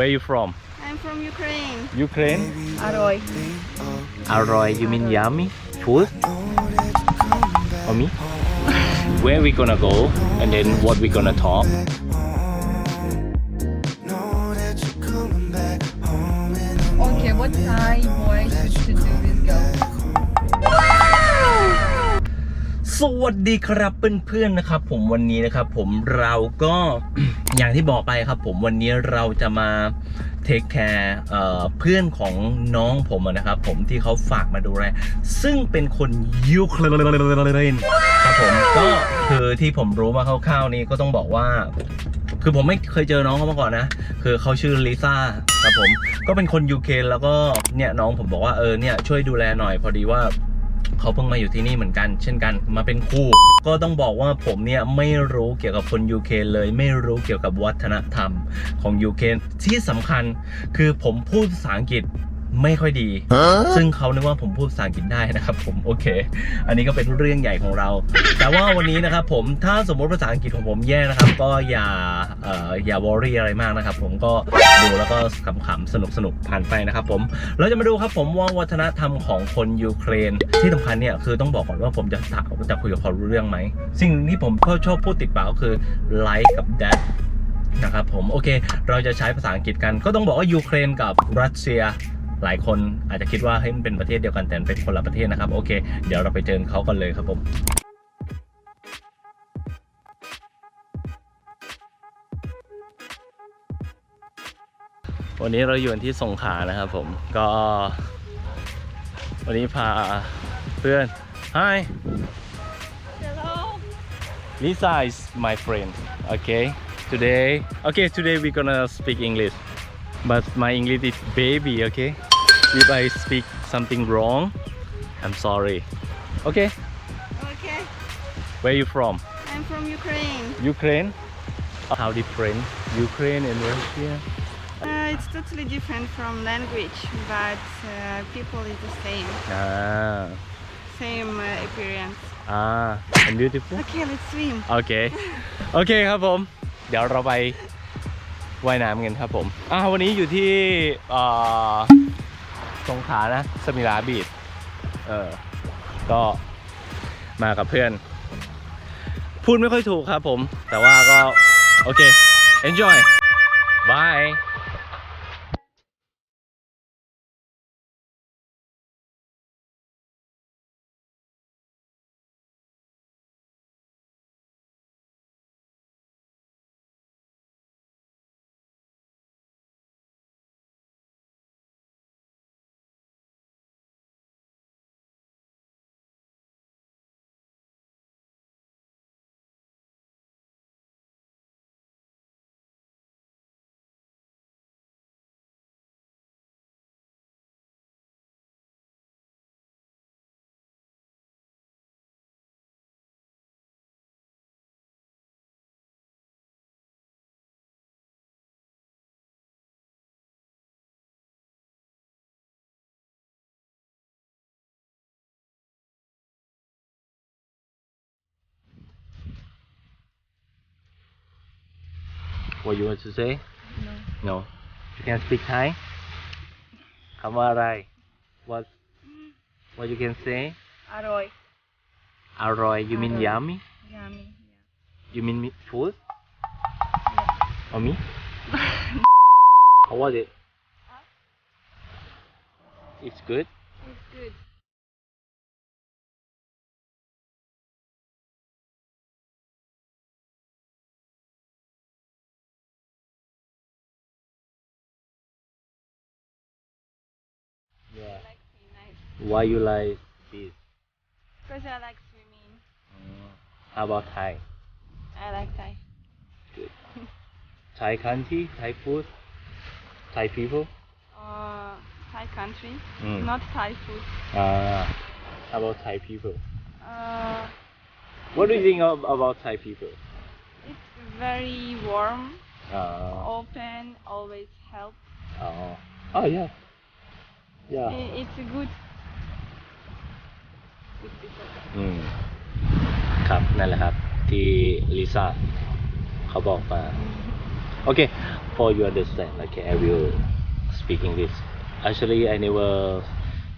Where are you from? I'm from Ukraine. Ukraine? Aroy. Aroy you mean yummy food for me Where we gonna go and then what we gonna talk? Okay, what Thai boy should do สวัสดีครับเพื่อนๆนะครับผมวันนี้นะครับผมเราก็อย่างที่บอกไปครับผมวันนี้เราจะมาเทคแคร์เพื่อนของน้องผมนะครับผมที่เขาฝากมาดูแลซึ่งเป็นคนยูเครนครับผมก็คือที่ผมรู้มาคร่าวๆนี้ก็ต้องบอกว่า คือผมไม่เคยเจอน้องเขามาก่อนนะ คือเขาชื่อลิซ่าครับผมก็เป็นคนยูเครนแล้วก็เนี่ยน้องผมบอกว่าเออเนี่ยช่วยดูแลหน่อยพอดีว่า เขาเพิ่งมาอยู่ที่นี่เหมือนกัน เช่นกันมาเป็นคู่ ก็ต้องบอกว่าผมเนี่ยไม่รู้เกี่ยวกับคนยูเครนเลยไม่รู้เกี่ยวกับวัฒนธรรมของยูเครนที่สำคัญคือผมพูดภาษาอังกฤษ ไม่ค่อยดี ซึ่งเขานึกว่าผมพูดภาษาอังกฤษได้นะครับ ผมโอเค อันนี้ก็เป็นเรื่องใหญ่ของเรา แต่ว่าวันนี้นะครับผมถ้าสมมติภาษาอังกฤษของผมแย่นะครับ ก็อย่าเอ่ออย่าวอรี่อะไรมากนะครับ ผมก็ดูแล้วก็ขำๆสนุกๆผ่านไปนะครับ ผมเราจะมาดูครับผมว่าวัฒนธรรมของคนยูเครน ที่สำคัญเนี่ยคือต้องบอกก่อนว่าผมจะถามจะคุยกับเขารู้เรื่องไหมสิ่งที่ผมชอบพูดติดปากก็คือ like กับ that นะครับผมโอเค เราจะใช้ภาษาอังกฤษกัน ก็ต้องบอกว่ายูเครนกับรัสเซีย หลายคนอาจจะคิดว่าเฮ้ยมันเป็นประเทศเดียวกันแต่เป็นคนละประเทศนะครับโอเค เดี๋ยวเราไปเจอเขากันเลยครับผมวันนี้เราอยู่ที่สงขลานะครับผมก็วันนี้พาเพื่อน Hi Hello. Lisa is my friend okay today okay today we gonna speak English but my English is baby okay if I speak something wrong I'm sorry okay Okay. where you from I'm from Ukraine. Ukraine how different Ukraine and Russia Uh, it's totally different from language, but uh, people is the same. ah Same uh, appearance. ah and beautiful Okay, let's swim. โอเค โอเคครับผม เดี๋ยวเราไปว่ายน้ำกันครับผมอ่าวันนี้อยู่ที่เอ่อ สงขานะสมิลาบีดเออ ก็มากับเพื่อน พูดไม่ค่อยถูกครับผม แต่ว่าก็ โอเค enjoy bye what you want to say? No. No. You can speak Thai? Kamarai. What? Mm. What you can say? Aroy. Aroy. You mean yummy? Yummy. Yeah. You mean food? Yeah. Or me? How was it? Huh? It's good. It's good. Why you like this Because I like swimming. Mm. how about Thai I like Thai. good Thai country Thai food Thai people Uh, Thai country. Mm. Not Thai food. uh, how about Thai people Uh, what do you think of, about Thai people it's very warm, uh, open, always help. oh oh yeah yeah I- It's a good. อืมครับนั่นแหละครับ ที่ลิซ่าเขาบอกมา Okay, for you understand, okay, I will speak English. Actually, I never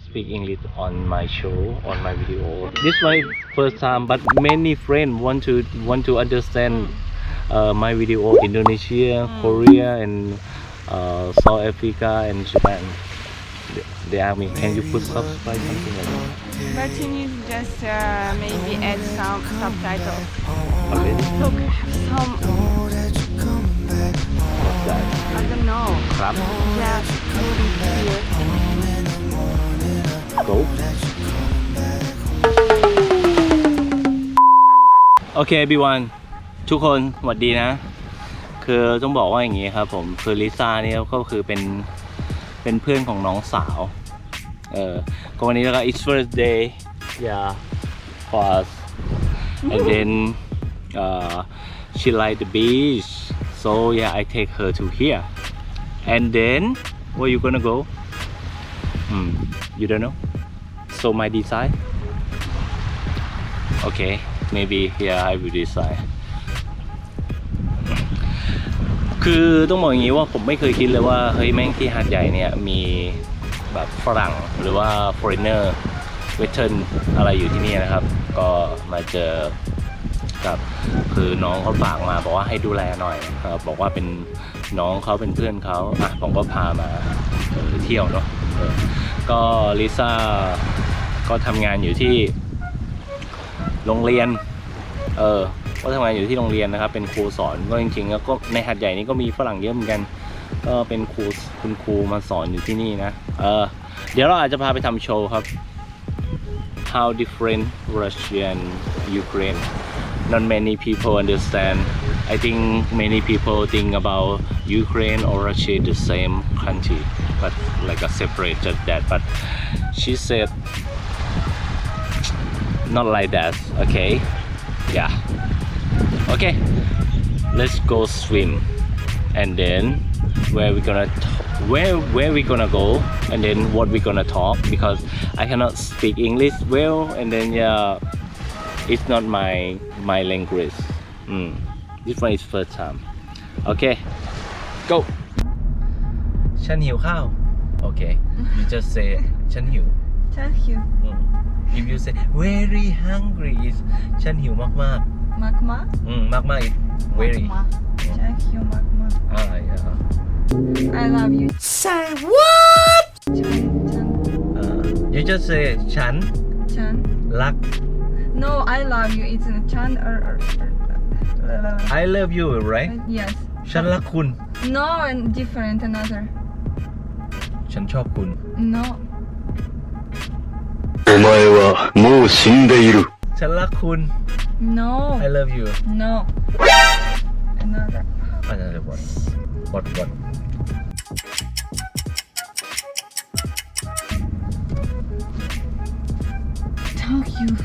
speak English on my show, on my video. This my first time, but many friends want to want to understand uh, my video. Indonesia, Korea, and uh, South Africa and Japan. They, they ask me, can you put subscribe something like that? But you need just uh, maybe add some subtitles. Okay, Look, some what's that? I don't know. ครับ Yeah, maybe here. go โอเคบีวันทุกคนสวัสดีนะ คือต้องบอกว่าอย่างนี้ครับผมคือลิซ่าเนี่ยก็คือเป็นเป็นเพื่อนของน้องสาว เออก็วันนี้แล้วก็ it's first day yeah for us and then uh, she like the beach so yeah I take her to here and then where you gonna go hmm you don't know so my design okay maybe yeah I will decide คือต้องบอกอย่างนี้ว่าผมไม่เคยคิดเลยว่าเฮ้ยแม่งที่หาดใหญ่เนี่ยมี แบบฝรั่งหรือว่า foreigner western อะไรอยู่ที่นี่นะครับ ก็มาเจอกับคือน้องเขาฝากมาบอกว่าให้ดูแลหน่อยครับบอกว่าเป็นน้องเขาเป็นเพื่อนเขาอะผมก็พามาเออเที่ยวเนาะออก็ลิซ่าก็ทำงานอยู่ที่โรงเรียน เออก็ทำงานอยู่ที่โรงเรียนนะครับ เป็นครูสอนก็จริงๆแล้วก็ในหัดใหญ่นี้ก็มีฝรั่งเยอะเหมือนกัน ก็เป็นครูคุณครูมาสอนอยู่ที่นี่นะเออเดี๋ยวเราอาจจะพาไปทำโชว์ครับ how different Russia and Ukraine not many people understand I think many people think about Ukraine or Russia the same country but like a separated that but she said not like that okay yeah okay let's go swim and then where we gonna t- where where we gonna go and then what we gonna talk because I cannot speak English well and then yeah it's not my my language mm. this one is first time okay go ฉันหิวข้าว okay you just say ฉันหิว Thank you. อืม if you say very hungry is ฉันหิวมาก Magma. ๆอืมมากๆ is very Magma. Thank you, Magma. อ่า yeah I love you. Say what? Chan, Chan, อ่า you just say ฉัน Chan. รัก No, I love you. It's a Chan or, or, or I love you right yes. ฉันรักคุณ No, and different another. ฉันชอบคุณ No. お前はもう死んでいる。 ฉันรักคุณ No. I love you No. Another. another one. What one? Tell you.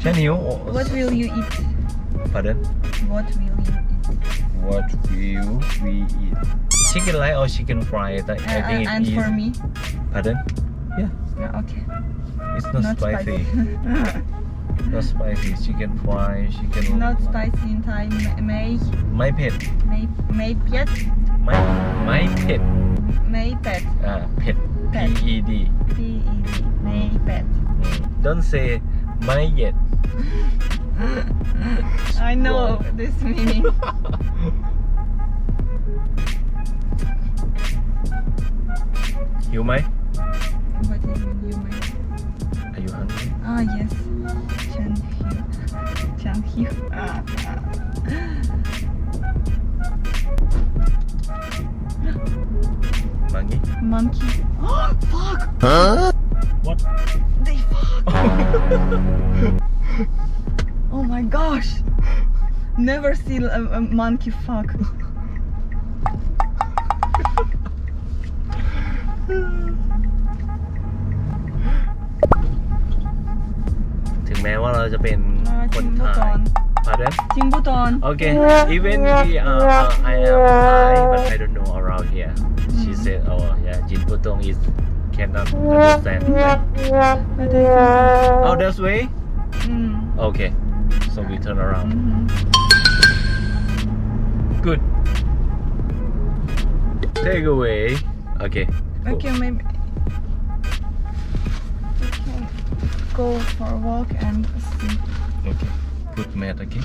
Can you? What will you eat? Pardon? What will you eat? What will we eat? Chicken light or chicken fry? I, uh, I think uh, uh And for me? Pardon? Yeah. Uh, okay. It's not, not spicy. spicy. not spicy chicken fry chicken Not spicy in Thai. May ไม่เผ็ด may may pet ไม่ไม่เผ็ด may pet อ่าเผ็ด P เผ็ด E D P E D may pet. อืม don't say ไม่เย็ด I know this meaning. หิวไหม What is when you may? Are Chan Hugh. Ah, ah. มางี้ Monkey. Oh fuck! what They fuck! oh my gosh! Never see a, a monkey fuck. ถึงแม้ว่าเราจะเป็น อ่า คนไทย pardon Jimbuton okay even we are uh, uh, I am Thai but I don't know around here. She mm-hmm. said oh yeah Jimbuton is cannot understand oh that's way? Mm. okay so we turn around. Mm -hmm. good. Take away. Okay. Okay cool. maybe go for a walk and see. Okay, put mat again.